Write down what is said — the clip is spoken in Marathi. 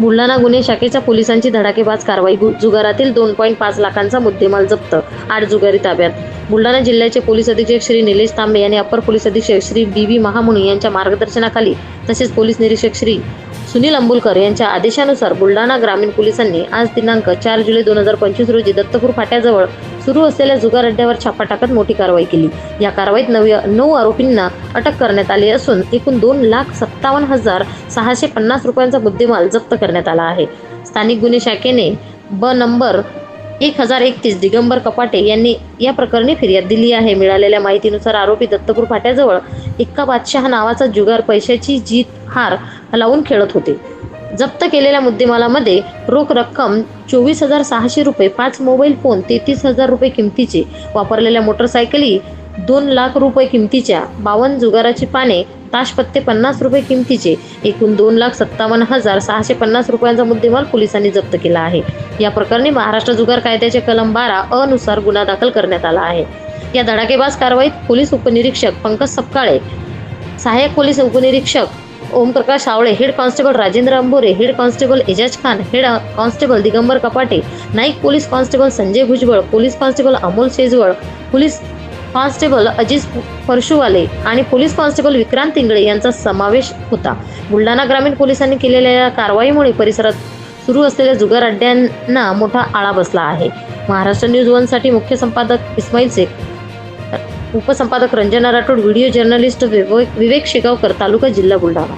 बुलढाणा गुन्हे शाखेच्या पोलिसांची धडाकेबाज कारवाई गु- जुगारातील दोन पॉईंट पाच लाखांचा मुद्देमाल जप्त आठ जुगारी ताब्यात. बुलढाणा जिल्ह्याचे पोलीस अधीक्षक श्री निलेश तांबे यांनी अपर पोलीस अधीक्षक श्री बी व्ही महामुनी यांच्या मार्गदर्शनाखाली तसेच पोलीस निरीक्षक श्री सुनील अंबुलकर यांच्या आदेशानुसार बुलढाणा ग्रामीण पोलिसांनी आज दिनांक चार जुलै दोन हजार पंचवीस रोजी दत्तपूर फाट्याजवळ सुरू असलेल्या जुगार अड्ड्यावर छापा टाकत मोठी कारवाई केली. या कारवाईत नवी नऊ आरोपींना अटक करण्यात आली असून एकूण दोन लाख सत्तावन्न हजार सहाशे पन्नास रुपयांचा मुद्देमाल जप्त करण्यात आला आहे. स्थानिक गुन्हे शाखेने ब नंबर एक हजार एकतीस दिगंबर कपाटे यांनी या प्रकरणी फिर्याद दिली आहे. मिळालेल्या माहितीनुसार आरोपी दत्तपूर फाट्याजवळ एक्का बादशाह नावाचा जुगार पैशाची जीत हार लावून खेळत होते. जप्त केलेल्या मुद्देमालामध्ये रोख रक्कम चोवीस हजार सहाशे रुपये पाच मोबाईल फोन तेहतीस हजार रुपये किमतीचे वापरलेल्या मोटरसायकली दोन लाख रुपये किमतीच्या बावन्न जुगाराची पाने ताशपत्ते पन्नास रुपये किमतीचे एकूण दोन लाख सत्तावन्न हजार सहाशे पन्नास रुपयांचा मुद्देमाल पोलिसांनी जप्त केला आहे. या प्रकरणी महाराष्ट्र जुगार कायद्याचे कलम बारा अनुसार गुन्हा दाखल करण्यात आला आहे. या धडाकेबाज कारवाईत पोलीस उपनिरीक्षक पंकज सपकाळे सहाय्यक पोलीस उपनिरीक्षक Omprakash Savale head constable Rajendra Ambore head constable Ejaz Khan head constable Digambar Kapate Naik police constable Sanjay Bhujbal police constable Amol Shejwal police constable Aziz Parshuwale आणि पोलीस कॉन्स्टेबल विक्रांत तिंगळे यांचा समावेश होता. बुलढाणा ग्रामीण पोलिसांनी केलेल्या या कारवाईमुळे परिसरात सुरू असलेल्या जुगार अड्ड्यांना मोठा आळा बसला आहे. महाराष्ट्र न्यूज वनसाठी मुख्य संपादक इस्माईल शेख उपसंपादक रंजना राठोड व्हिडिओ जर्नलिस्ट विवेक विवेक शेगावकर तालुका जिल्हा बुलढाणा.